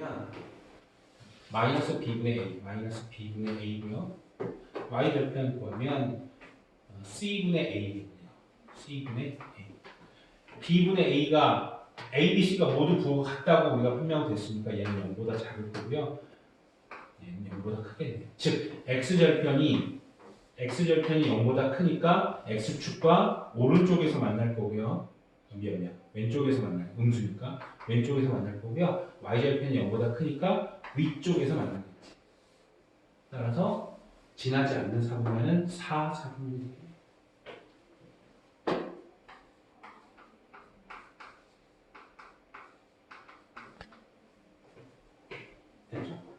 뭐냐면 마이너스 b분의 a, 마이너스 b분의 a고요. y 절편 보면 어, c분의 a거든요. c분의 a. b분의 a가 a, b, c가 모두 부호가 같다고 우리가 설명됐으니까 얘는 0보다 작을 거고요. 얘는 0보다 크겠네요. 즉 x 절편이 x 절편이 0보다 크니까 x축과 오른쪽에서 만날 거고요. 미안 미안. 왼쪽에서 만날 음수니까 왼쪽에서 만날 거고요. y절편이 0보다 크니까 위쪽에서 만나겠지. 따라서 지나지 않는 사분면은 4 사분면이 되겠네요. 됐죠?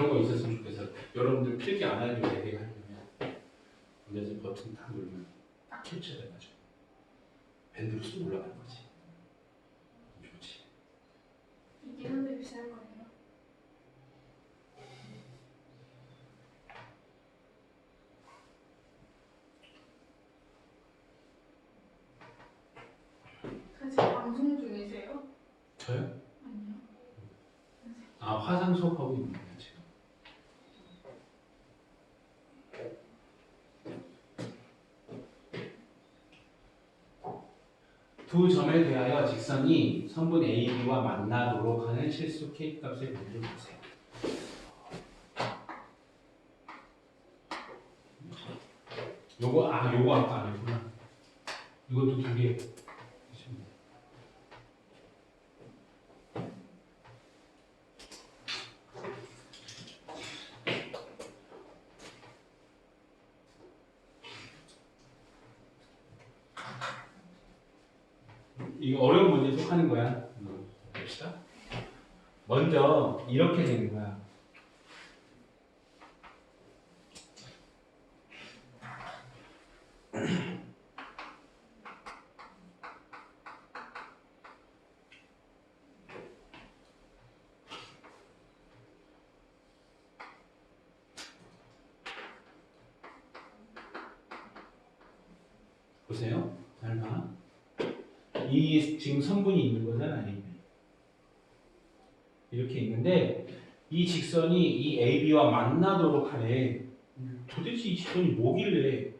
그런 거 있었으면 좋겠어요. 여러분들 필기 안 해도 되게 하려면 언제든 버튼 딱 누르면 딱 캡처돼가지고 밴드로 쑥 올라가는 거지. 좋지. 이게 현대 비싼 거예요. 사실 방송 중이세요? 저요? 아니요. 아 화상 수업하고 있는 거예요 지금. 두 점에 대하여 직선이 성분 AB와 만나도록 하는 실수 K 값의 범위를 보세요. 요거 아 요거 아까 아니구나. 이것도 두 개. 이거 어려운 문제 속하는 거야. 봅시다. 먼저 이렇게 되는 거야. 보세요. 잘 봐. 이 지금 성분이 있는 거잖아. A. 이렇게 있는데 이 직선이 이 AB와 만나도록 하래. 도대체 이 직선이 뭐길래?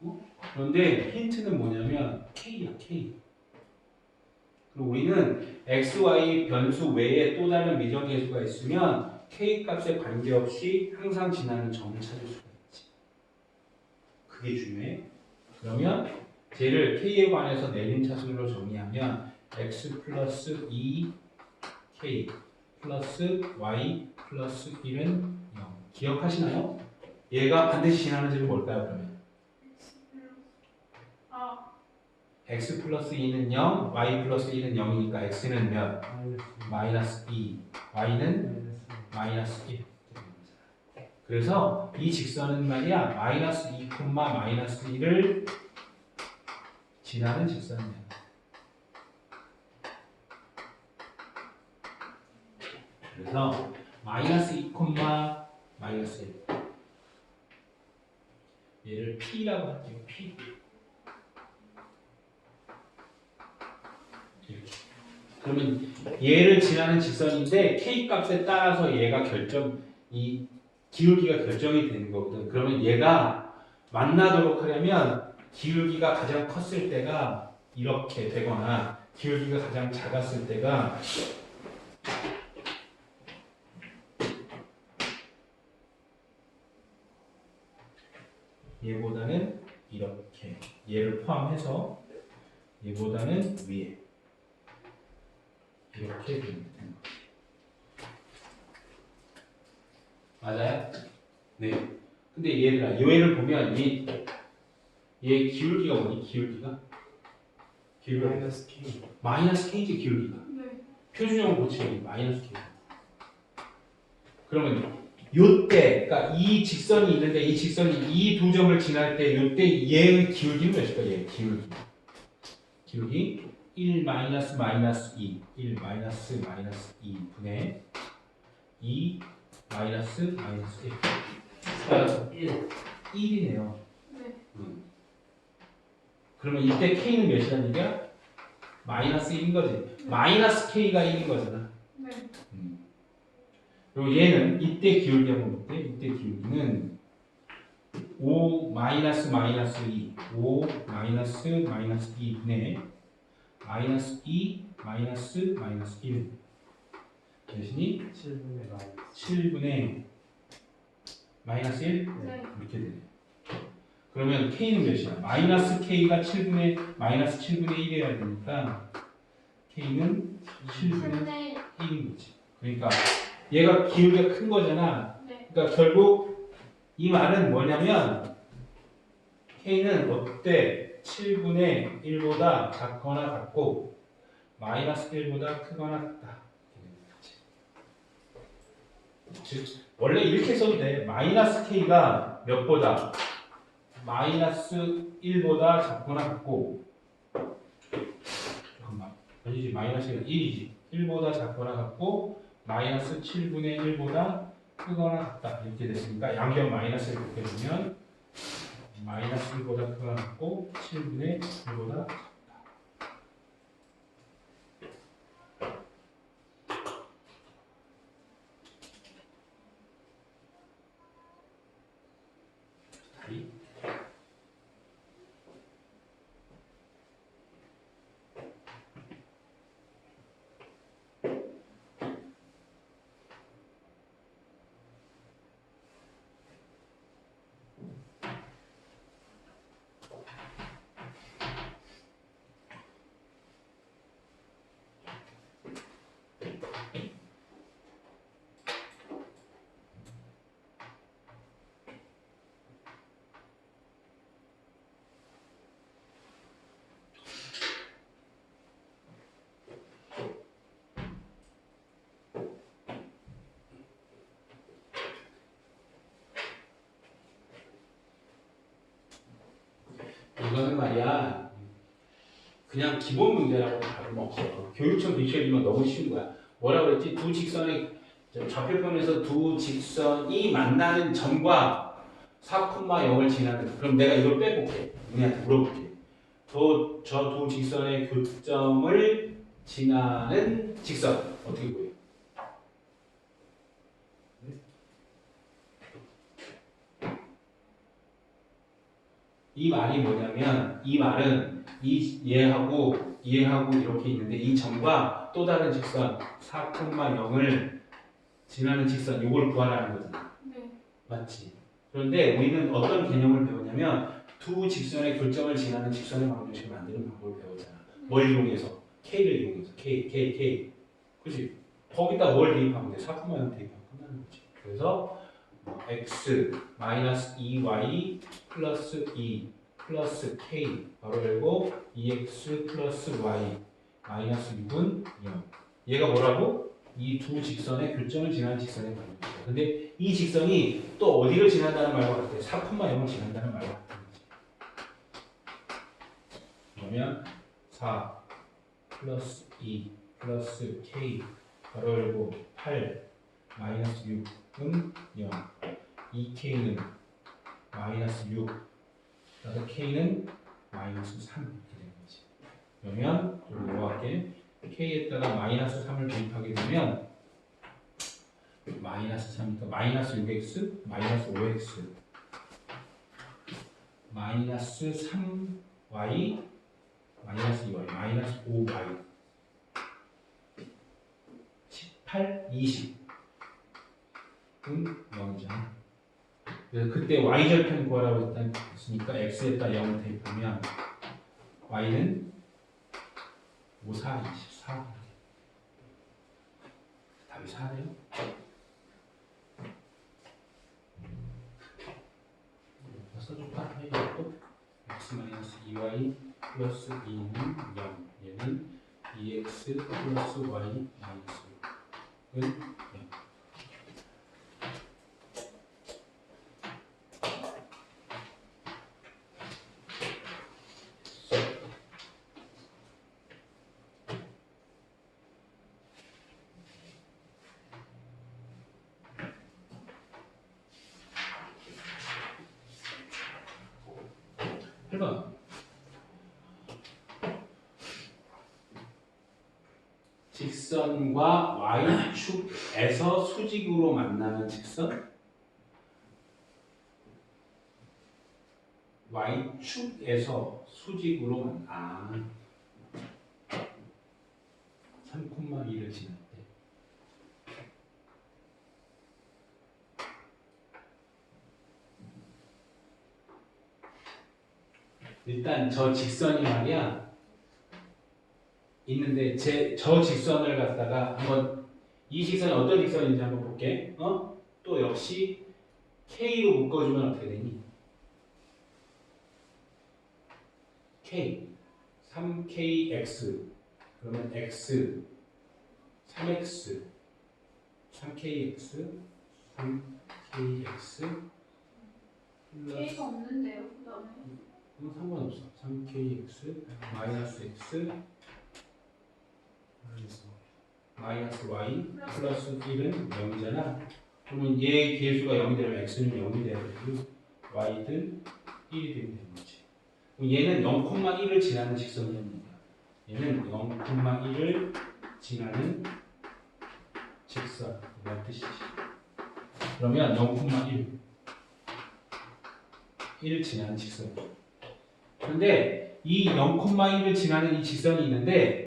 어? 그런데 힌트는 뭐냐면 K야 K. 그리고 우리는 x, y 변수 외에 또 다른 미정계수가 있으면 K 값에 관계없이 항상 지나는 점을 찾을 수가 있지. 그게 중요해. 그러면 쟤를 k에 관해서 내림차순으로 정리하면 x 플러스 2k 플러스 y 플러스 1은 0 기억하시나요? 얘가 반드시 지나는 점이 뭘까요 그러면? 아, x 플러스 2는 0, y 플러스 1은 0이니까 x는 몇? 마이너스 2 y는 마이너스 1 그래서 이 직선은 말이야 마이너스 2, 마이너스 1을 지나는 직선이야. 그래서 마이너스 2, 마이너스 1 얘를 P라고 할게요. P. 그러면 얘를 지나는 직선인데 K 값에 따라서 얘가 결정 이 기울기가 결정이 되는 거거든. 그러면 얘가 만나도록 하려면 기울기가 가장 컸을 때가 이렇게 되거나 기울기가 가장 작았을 때가 얘보다는 이렇게 얘를 포함해서 얘보다는 위에 이렇게 거예요. 맞아요? 네. 근데 얘를 보면 이, 얘 기울기가 뭐니? 기울기가? 기울기가 마이너스 K 마이너스 k지 기울기가. 네. 표준형을 고치면 마이너스 k. 그러면 요때 그러니까 이 직선이 있는데 이 직선이 이 두 점을 지날 때 요때 얘의 기울기는 몇일까? 얘 기울기. 기울기 1 마이너스 마이너스 2, 1 마이너스 마이너스 2 분의 2 마이너스 마이너스 1. 따라서 1, 1이네요. 네. 그러면 이때 k는 몇이라는 얘기야? 마이너스 1인 거지. 마이너스 k가 1인 거잖아. 네. 그리고 얘는 이때 기울기 한번 볼게. 이때 기울기는 5 마이너스 마이너스 2, 5 마이너스 마이너스 2분의 마이너스 2 마이너스 마이너스 1 대신이 7분의 마이너스 7분의 마이너스 1 네. 이렇게 되네. 그러면 k는 몇이야? 마이너스 k가 7분의 마이너스 7분의 1이어야 되니까 k는 7분의 3대 1인 거지. 그러니까 얘가 기울기가 큰 거잖아. 네. 그러니까 결국 이 말은 뭐냐면 k는 어때 7분의 1보다 작거나 같고 마이너스 1보다 크거나 같다. 즉 원래 이렇게 써도 돼. 마이너스 k가 몇보다 마이너스 1보다 작거나 같고. 잠깐만. 아니지 마이너스가 1이지. 1보다 작거나 같고 마이너스 7분의 1보다 크거나 같다. 이렇게 됐으니까 양변 마이너스를 곱게 보면 마이너스 1보다 크거나 같고 7분의 1보다. 다리 이거는 말이야. 그냥 기본 문제라고 다름 없어. 교육청 비추어지면 너무 쉬운 거야. 뭐라 그랬지? 두 직선의 저 좌표편에서 두 직선이 만나는 점과 4,0을 지나는. 그럼 내가 이걸 빼볼게. 우리한테 물어볼게. 저 두 직선의 교점을 지나는 직선. 어떻게 보여? 이 말이 뭐냐면 이 말은 이 얘하고 얘하고 이렇게 있는데 이 점과 또 다른 직선 4,0을 지나는 직선 이걸 구하라는 거잖아. 네. 맞지? 그런데 우리는 어떤 개념을 배우냐면 두 직선의 교점을 지나는 직선의 방정식을 만드는 방법을 배우잖아. 뭘 이용해서? K를 이용해서 K, K, K. 그지? 거기다 뭘 대입하면 돼? 4,0을 대입하면 끝나는 거지. 그래서 뭐 x 마이너스 2y 플러스 2 플러스 k 바로 열고 2x 플러스 y 마이너스 6은 0 얘가 뭐라고? 이 두 직선의 교점을 지나는 직선의 관계죠 근데 이 직선이 또 어디를 지난다는 말과 같아? 4콤마 0을 지난다는 말과 거지 그러면 4 플러스 2 플러스 k 바로 열고 8 마이너스 6은 0 2k는 마이너스 6 그래서 k는 마이너스 3 이렇게 되는 거지. 그러면 여기 넘어갈게? K에다가 마이너스 3을 대입하게 되면 마이너스 3이니까 마이너스 6x 마이너스 5x 마이너스 3y 마이너스 2y 마이너스 5y 18, 20 은 0이잖아. 그래서 그때 y절편 구하라고 했으니까 x에다 0을 대입하면 y는 5, 4, 24 답이 4네요. 써줄까? 이것도 x 마이너스 2y 플러스 2는 0 얘는 2x 플러스 y 마이너스 6은 8번. 직선과 y축에서 수직으로 만나는 직선? Y축에서 수직으로 만나 3,2를 지날 때 일단 저 직선이 말이야 있는데 제 저 직선을 갖다가 한번 이 직선이 어떤 직선인지 한번 볼게. 어? 또 역시 K로 묶어주면 어떻게 되니? K 3KX 그러면 X 3X 3KX 3KX 플러스 K가 없는데요. 그다음에 그건 상관없어. 3kx 마이너스 x 마이너스 y 플러스 1은 0이잖아. 그러면 얘 계수가 0이 되면 x는 0이 돼야 되고 y든 1이 되면 되는 거지. 얘는 0,1을 지나는 직선이었는데 얘는 0,1을 지나는 직선 이런 뜻이지. 그러면 0,1 1을 지나는 직선. 근데 이 0,1을 지나는 이 직선이 있는데